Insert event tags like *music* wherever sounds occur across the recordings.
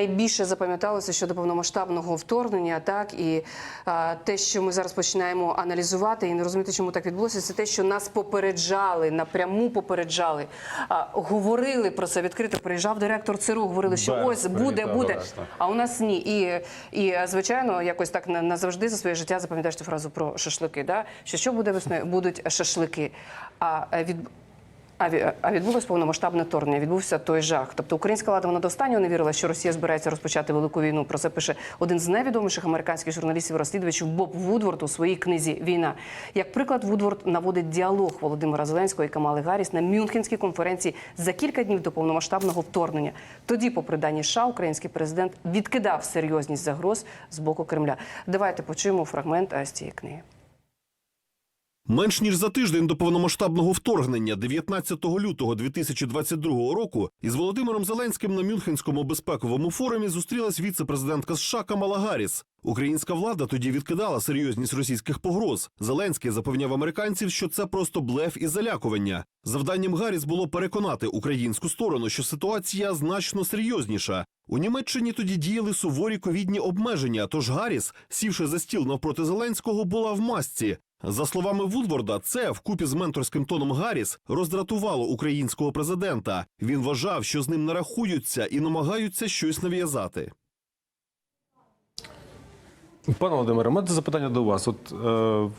Найбільше запам'яталося щодо повномасштабного вторгнення, так і а, те, що ми зараз починаємо аналізувати і не розуміти, чому так відбулося, це те, що нас попереджали, напряму попереджали, а, говорили про це відкрито. Приїжджав директор ЦРУ, говорили, що Берг ось буде, буде. А у нас ні. І, і звичайно, якось так на- назавжди за своє життя запам'ятаєш цю фразу про шашлики. Да? Що що буде весною? Будуть шашлики. А е, від а відбулось повномасштабне вторгнення, відбувся той жах. Тобто українська влада вона до останнього не вірила, що Росія збирається розпочати велику війну. Про це пише один з найвідоміших американських журналістів-розслідувачів Боб Вудворд у своїй книзі Війна. Як приклад, Вудворд наводить діалог Володимира Зеленського і Камали Гарріс на Мюнхенській конференції за кілька днів до повномасштабного вторгнення. Тоді, попри дані США, український президент відкидав серйозність загроз з боку Кремля. Давайте почуємо фрагмент з цієї книги. Менш ніж за тиждень до повномасштабного вторгнення, 19 лютого 2022 року, із Володимиром Зеленським на Мюнхенському безпековому форумі зустрілась віце-президентка США Камала Гарріс. Українська влада тоді відкидала серйозність російських погроз. Зеленський запевняв американців, що це просто блеф і залякування. Завданням Гарріс було переконати українську сторону, що ситуація значно серйозніша. У Німеччині тоді діяли суворі ковідні обмеження. Тож Гарріс, сівши за стіл навпроти Зеленського, була в масці. За словами Вудворда, це вкупі з менторським тоном Гарріс роздратувало українського президента. Він вважав, що з ним не рахуються і намагаються щось нав'язати. Пане Володимире, у мене запитання до вас. От е,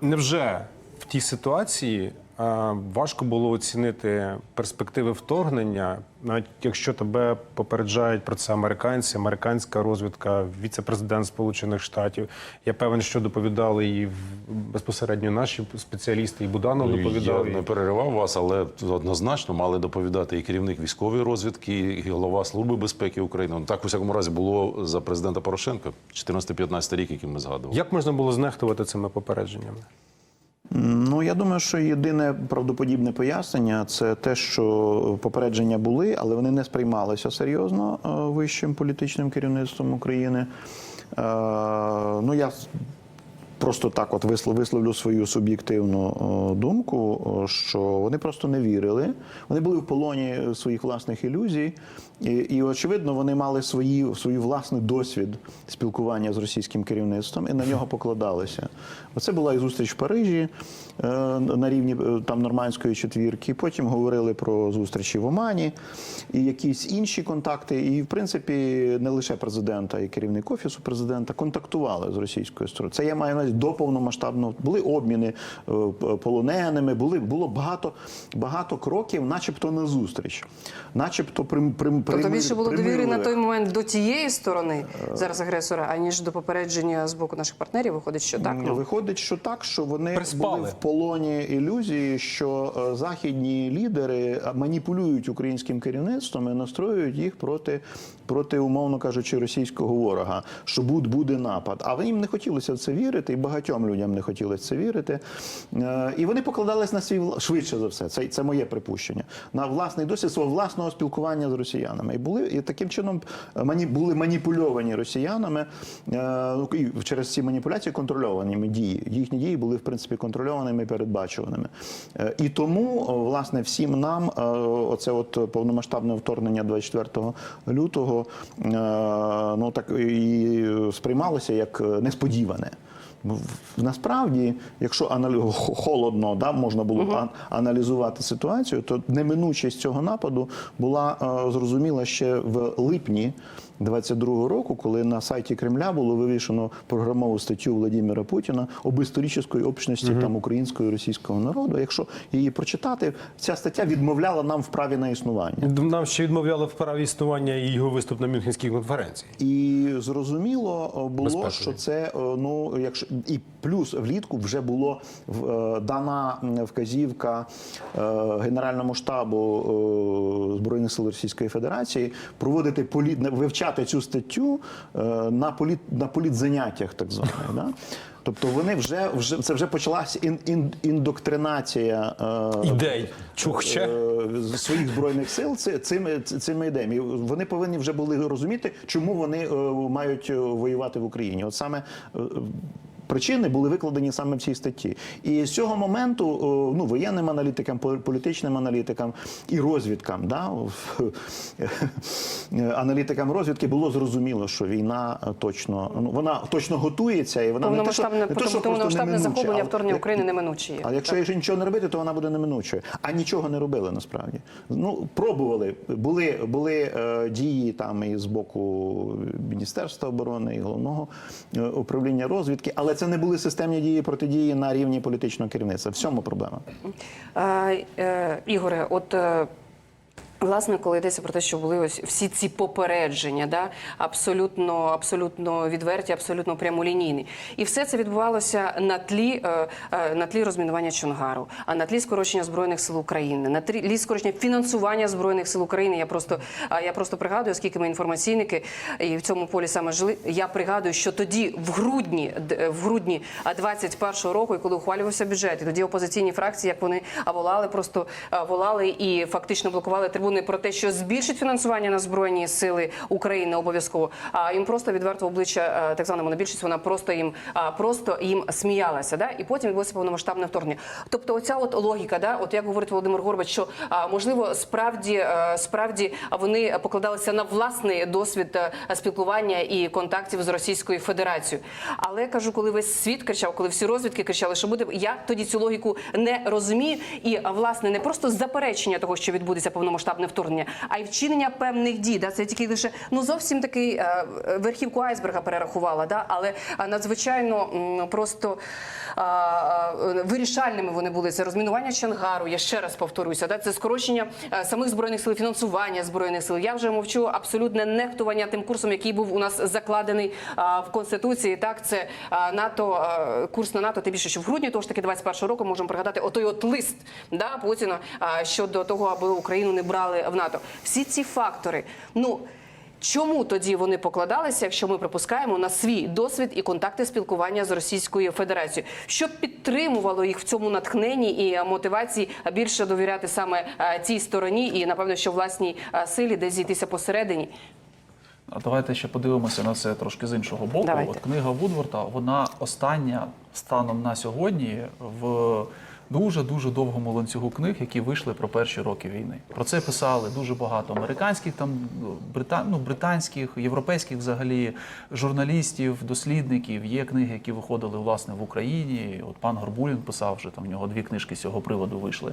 невже в тій ситуації важко було оцінити перспективи вторгнення, навіть якщо тебе попереджають про це американці, американська розвідка, віце-президент Сполучених Штатів. Я певен, що доповідали і безпосередньо наші спеціалісти, і Буданов Ну, Я не переривав вас, але однозначно мали доповідати і керівник військової розвідки, і голова Служби безпеки України. Ну, Так, у всякому разі, було за президента Порошенка 14-15 рік, який ми згадували. Як можна було знехтувати цими попередженнями? Ну я думаю, що єдине правдоподібне пояснення це те, що попередження були, але вони не сприймалися серйозно е, вищим політичним керівництвом України. Е, Ну я просто так, от вислов- висловлю свою суб'єктивну е, думку, е, що вони просто не вірили. Вони були в полоні своїх власних ілюзій, і, і очевидно, вони мали свої, свій власний досвід спілкування з російським керівництвом і на нього покладалися. Оце була і зустріч в Парижі е, на рівні е, там нормандської четвірки. Потім говорили про зустрічі в Омані і якісь інші контакти. І, в принципі, не лише президента і керівник офісу президента контактували з російською стороною. Це я маю на до повномасштабного були обміни е, полоненими. Були було багато багато кроків, начебто на зустріч, начебто прим, прим, Тобто більше було довіри на той момент до тієї сторони Е. зараз агресора, аніж до попередження з боку наших партнерів. Виходить, що так. Виходить, що так, що вони Приспали. були в полоні ілюзії, що е, західні лідери маніпулюють українським керівництвом і настроюють їх проти, проти умовно кажучи, російського ворога, що буд- буде напад. А їм не хотілося в це вірити, і багатьом людям не хотілося це вірити. Е, І вони покладались на свій швидше за все. Це, це моє припущення. На власний досвід свого власного спілкування з росіянами. І були і таким чином е, мані, були маніпульовані росіянами е, ну, і через ці маніпуляції контрольованими дії. Їхні дії були в принципі контрольованими і передбачуваними. І тому, власне, всім нам оце от повномасштабне вторгнення 24 лютого ну так і сприймалося як несподіване. В- Насправді, якщо аналі... хо- *laughs* холодно да, можна було угу. аналізувати ситуацію, то неминучість цього нападу була е, зрозуміла ще в липні 22-го року, коли на сайті Кремля було вивішено програмову статтю Владимира Путіна об історичної общності там українського і російського народу. Якщо її прочитати, ця стаття відмовляла нам в праві на існування. Нам ще відмовляли в праві існування і його виступ на Мюнхенській конференції. І зрозуміло було, Безпекові. що це о, ну, якщо і плюс влітку вже було е, дана вказівка е, Генеральному штабу е, збройних сил Російської Федерації проводити політ не- вивчати цю статтю е, на політ на політзаняттях, так званих. Да? Тобто вони вже вже це вже почалася ін, ін, індоктринація е, Ідей чухче. е, своїх збройних сил цими цими ідеями. Вони повинні вже були розуміти, чому вони е, мають е, воювати в Україні. От саме е, причини були викладені саме в цій статті. І з цього моменту ну, воєнним аналітикам, політичним аналітикам і розвідкам, да, *laughs* аналітикам розвідки було зрозуміло, що війна е, точно ну, вона точно готується, і вона не те, що, Повномасштабне не те, що просто неминуче, захоплення вторгнення України неминуче є. але якщо якщо нічого не робити, то вона буде неминучою. А нічого не робили насправді. Ну пробували. Були були е, дії там і з боку Міністерства оборони і головного е, управління розвідки, але це не були системні дії протидії на рівні політичного керівництва. В цьому проблема. Е, е, Ігоре, от. Е, Власне, коли йдеться про те, що були ось всі ці попередження, да, абсолютно, абсолютно відверті, абсолютно прямолінійні, і все це відбувалося на тлі, е, е, на тлі розмінування Чонгару, а на тлі скорочення збройних сил України, на тлі скорочення фінансування збройних сил України. Я просто я просто пригадую, оскільки ми інформаційники і в цьому полі саме жили. Я пригадую, що тоді, в грудні, д- в грудні 21-го року, і коли ухвалювався бюджет, і тоді опозиційні фракції, як вони волали, просто волали і фактично блокували трибуни про те, що збільшить фінансування на збройні сили України обов'язково. А їм просто відверто обличчя а, так звана монобільшість, вона просто їм просто їм сміялася. Да? І потім відбулося повномасштабне вторгнення. Тобто, оця от логіка, да, от як говорить Володимир Горбач, що можливо справді е, справді вони покладалися на власний досвід е, спілкування і контактів з Російською Федерацією. Але кажу, коли весь світ кричав, коли всі розвідки кричали, що буде, я тоді цю логіку не розумію. І власне не просто заперечення того, що відбудеться повномасштабне вторгнення, а й вчинення певних дій. Да? Це тільки лише ну зовсім такий е, верхівку айсберга перерахувала, да? але е, надзвичайно просто а, вирішальними вони були. Це розмінування Чангару. Я ще раз повторюся. Да? Це скорочення е, самих збройних сил, фінансування збройних сил. Я вже мовчу абсолютне нехтування тим курсом, який був у нас закладений в конституції. Так, це НАТО, курс на НАТО. Тим більше, що в грудні того ж таки 21-го року можемо пригадати отой от лист да, Путіна щодо того, аби Україну не брали в НАТО. Всі ці фактори. Ну. Чому тоді вони покладалися, якщо ми припускаємо на свій досвід і контакти спілкування з Російською Федерацією, що підтримувало їх в цьому натхненні і е, мотивації більше довіряти саме е, цій стороні, і напевно, що власній е, силі десь зійтися посередині? А давайте ще подивимося на це трошки з іншого боку. Давайте. От книга Вудворта, вона остання станом на сьогодні в дуже дуже довгому ланцюгу книг, які вийшли про перші роки війни. Про це писали дуже багато американських, там брита... ну, британських, європейських взагалі журналістів, дослідників. Є книги, які виходили власне в Україні. От пан Горбулін писав вже там в нього дві книжки з цього приводу вийшли.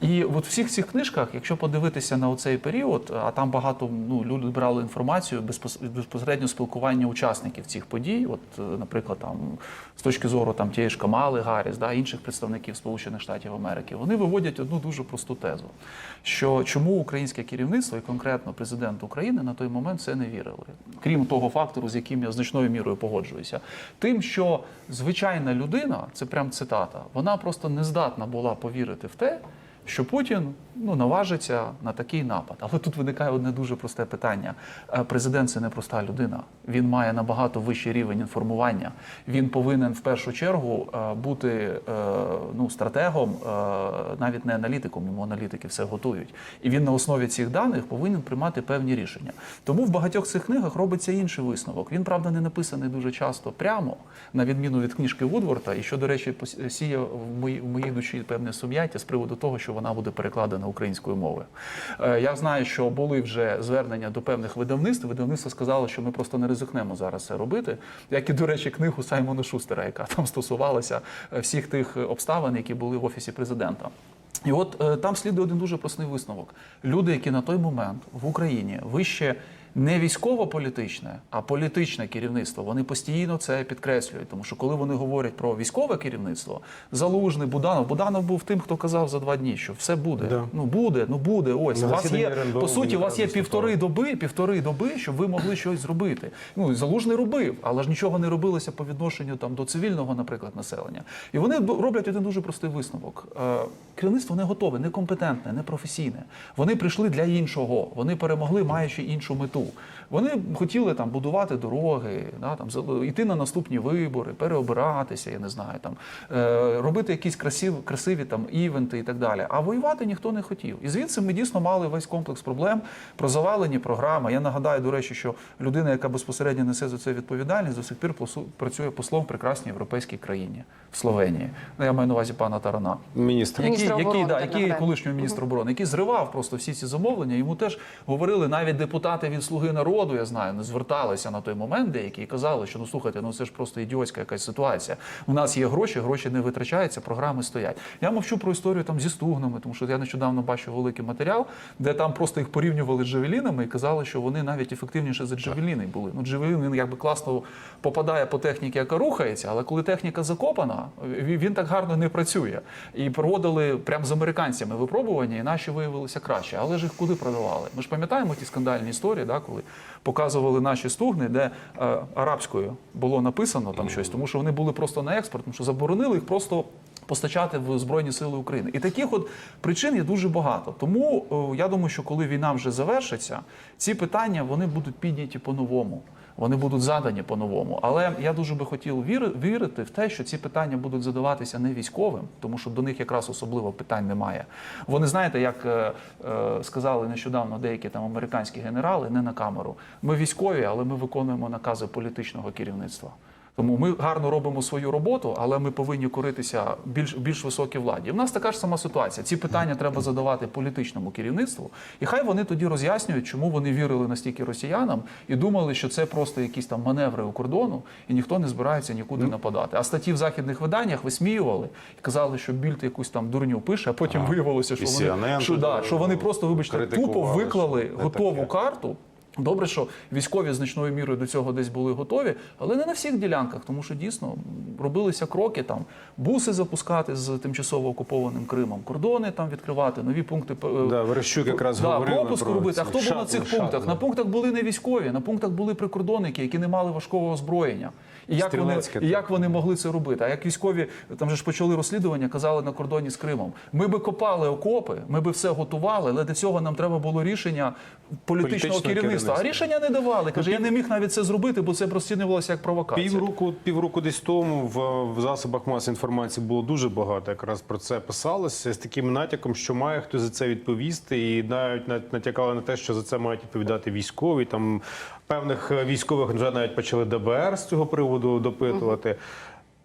І от в всіх цих книжках, якщо подивитися на оцей період, а там багато ну люди брали інформацію безпосередньо спілкування учасників цих подій. От, е, наприклад, там з точки зору там тієї ж Камали Гарріс, да, інших представників Сполучених Штатів Америки, вони виводять одну дуже просту тезу: що чому українське керівництво і конкретно президент України на той момент це не вірили, крім того фактору, з яким я значною мірою погоджуюся, тим, що звичайна людина, це прям цитата, вона просто не здатна була повірити в те що Путін ну наважиться на такий напад. Але тут виникає одне дуже просте питання: Е, президент це не проста людина. Він має набагато вищий рівень інформування. Він повинен в першу чергу е, бути е, стратегом, е, навіть не аналітиком. Йому аналітики все готують. І він на основі цих даних повинен приймати певні рішення. Тому в багатьох цих книгах робиться інший висновок. Він правда не написаний дуже часто прямо, на відміну від книжки Вудворта, і що, до речі, сіє в моїй, в моїй душі певне сум'яття з приводу того, що вона буде перекладена українською мовою. Е, Я знаю, що були вже звернення до певних видавництв. Видавництво сказало, що ми просто не ризикнемо зараз це робити. Як і, до речі, книгу Саймона Шустера, яка там стосувалася е, всіх тих обставин, які були в офісі президента. І от е, там слідує один дуже простий висновок. Люди, які на той момент в Україні вище не військово-політичне, а політичне керівництво, вони постійно це підкреслюють. Тому що коли вони говорять про військове керівництво, залужний Буданов, Буданов був тим, хто казав за два дні, що все буде. Да. Ну буде, ну буде. Ось у вас є по суті, у вас є півтори доби, півтори доби, щоб ви могли щось зробити. Ну залужний робив, але ж нічого не робилося по відношенню там до цивільного, наприклад, населення. І вони роблять один дуже простий висновок. Е, Керівництво не готове, некомпетентне, непрофесійне. Вони прийшли для іншого. Вони перемогли, маючи іншу мету. Вони хотіли там будувати дороги, да, там йти на наступні вибори, переобиратися, я не знаю, там е, робити якісь красиві, красиві там івенти і так далі. А воювати ніхто не хотів. І звідси ми дійсно мали весь комплекс проблем про завалені програми. Я нагадаю, до речі, що людина, яка безпосередньо несе за це відповідальність, до сих пір посу- працює послом в прекрасній європейській країні в Словенії. Ну, я маю на увазі пана Тарана Міністр. Який, який, оборони, да, який колишнього міністра оборони, який зривав просто всі ці замовлення. Йому теж говорили навіть депутати від Слуги народу, я знаю, не зверталися на той момент, деякі і казали, що ну слухайте, ну це ж просто ідіотська якась ситуація. У нас є гроші, гроші не витрачаються, програми стоять. Я мовчу про історію там зі стугнами, тому що я нещодавно бачив великий матеріал, де там просто їх порівнювали з джавелінами і казали, що вони навіть ефективніше за джавеліни були. Ну, джавелін він якби класно попадає по техніці, яка рухається, але коли техніка закопана, він він так гарно не працює. І проводили прямо з американцями випробування, і наші виявилися краще. Але ж їх куди продавали? Ми ж пам'ятаємо ті скандальні історії, да, коли показували наші стугни, де е, арабською було написано там щось, тому що вони були просто на експорт, тому що заборонили їх просто. Постачати в Збройні Сили України. І таких от причин є дуже багато. Тому е, я думаю, що коли війна вже завершиться, ці питання вони будуть підняті по-новому. Вони будуть задані по-новому. Але я дуже би хотів віри- вірити в те, що ці питання будуть задаватися не військовим, тому що до них якраз особливо питань немає. Вони знаєте, як е, е, сказали нещодавно деякі там американські генерали, не на камеру. Ми військові, але ми виконуємо накази політичного керівництва. Тому ми гарно робимо свою роботу, але ми повинні коритися більш більш високій владі. У нас така ж сама ситуація. Ці питання треба задавати політичному керівництву, і хай вони тоді роз'яснюють, чому вони вірили настільки росіянам і думали, що це просто якісь там маневри у кордону, і ніхто не збирається нікуди нападати. А статті в західних виданнях висміювали і казали, що більд якусь там дурню пише, а потім виявилося, що вони CNN що, да, що вони просто, вибачте, тупо виклали готову таке. карту. Добре, що військові значною мірою до цього десь були готові, але не на всіх ділянках, тому що дійсно робилися кроки там буси запускати з тимчасово окупованим Кримом, кордони там відкривати, нові пункти е, Да, Верещук якраз да, говорив пропуск про робити. А хто хто був на шатли, цих пунктах? На пунктах були не військові, на пунктах були прикордонники, які не мали важкого озброєння. І як, вони, і як вони могли це робити? А як військові там же ж почали розслідування, казали на кордоні з Кримом. Ми би копали окопи, ми би все готували, але для цього нам треба було рішення політичного, Політичного керівництва. А рішення не давали. Каже, я не міг навіть це зробити, бо це розцінювалося як провокація. Півроку, півроку десь тому в, в засобах масової інформації було дуже багато якраз про це писалося з таким натяком, що має хтось за це відповісти, і навіть нат- натякали на те, що за це мають відповідати військові. Там певних е, військових вже навіть почали ДБР з цього приводу допитувати.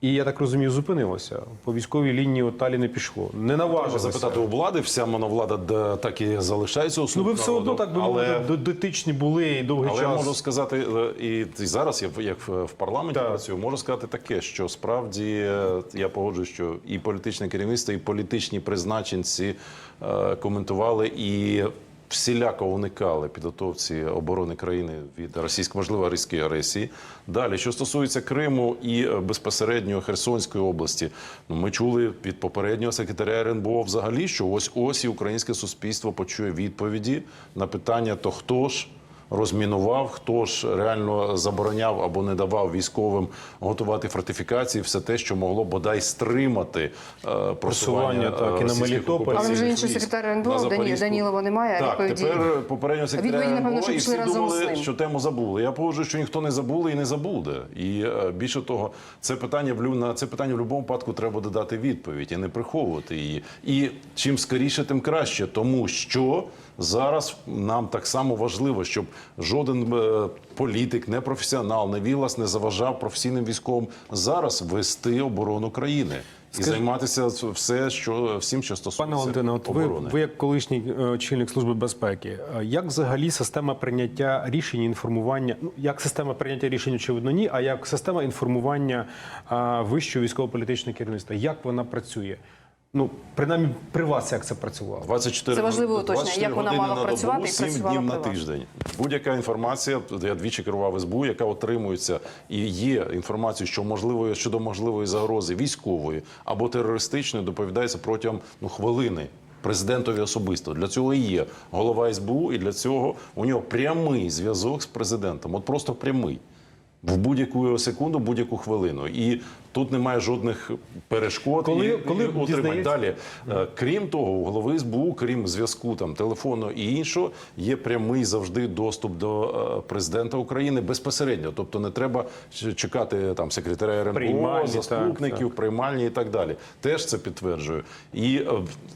І я так розумію, зупинилося. По військовій лінії от далі не пішло. Не Треба наважилося. запитати у влади, вся моновлада де, так і залишається у Ну ви все одно так би але... дотичні були і довгий Але час. я можу сказати, е, і і зараз я як в парламенті Так. працюю, можу сказати таке, що справді е, я погоджуюсь, що і політичне керівництво, і політичні призначенці е, коментували і. Всіляко уникали підготовці оборони країни від російської, можливо, російської агресії. Далі, що стосується Криму і е, безпосередньо Херсонської області, ну ми чули від попереднього секретаря РНБО взагалі, що ось ось і українське суспільство почує відповіді на питання: то хто ж розмінував, хто ж реально забороняв або не давав військовим готувати фортифікації, все те, що могло бодай стримати е, просування Просування, так, і на Мелітополь. Але вже інший військ секретар РНБО, Дані-. Данілова немає, Так, відповіді- тепер попереднього секретаря РНБО, що і всі разом з думали, ним. що тему забули. Я погоджую, що ніхто не забули і не забуде. І е, більше того, це питання в лю- на це питання в будь-якому випадку треба додати відповідь і не приховувати її. І чим скоріше, тим краще, тому що. Зараз нам так само важливо, щоб жоден е, політик, не професіонал, не вілас не заважав професійним військовим зараз вести оборону країни і займатися все, що всім, що стосується Пане Валентине, от ви, ви як колишній е, очільник служби безпеки, е, як взагалі система прийняття рішень інформування? Ну як система прийняття рішень, очевидно, ні, а як система інформування вищого військово-політичного керівництва? Як вона працює? Ну принаймні при вас як це працювало? 24, Це важливе уточнення, 24 як вона мала на працювати і 7 працювала днів на при вас. тиждень. Будь-яка інформація, я двічі керував СБУ, яка отримується і є інформацією, що можливої щодо можливої загрози військової або терористичної, доповідається протягом ну хвилини. Президентові особисто для цього і є голова СБУ, і для цього у нього прямий зв'язок з президентом. От просто прямий. В будь-яку секунду, будь-яку хвилину, і тут немає жодних перешкод. Коли- і, коли і отримань. далі. Е, Крім того, у голови СБУ, крім зв'язку там телефону і іншого, є прямий завжди доступ до е, президента України безпосередньо. Тобто не треба чекати там секретаря РНБО, Приймальні, заступників, так, приймальні і так далі. Теж це підтверджую. І е,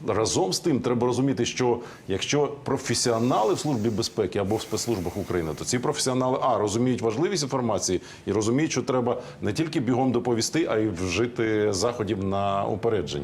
разом з тим треба розуміти, що якщо професіонали в службі безпеки або в спецслужбах України, то ці професіонали а розуміють важливість інформації і розуміють, що треба не тільки бігом доповісти, а й вжити заходів на упередження.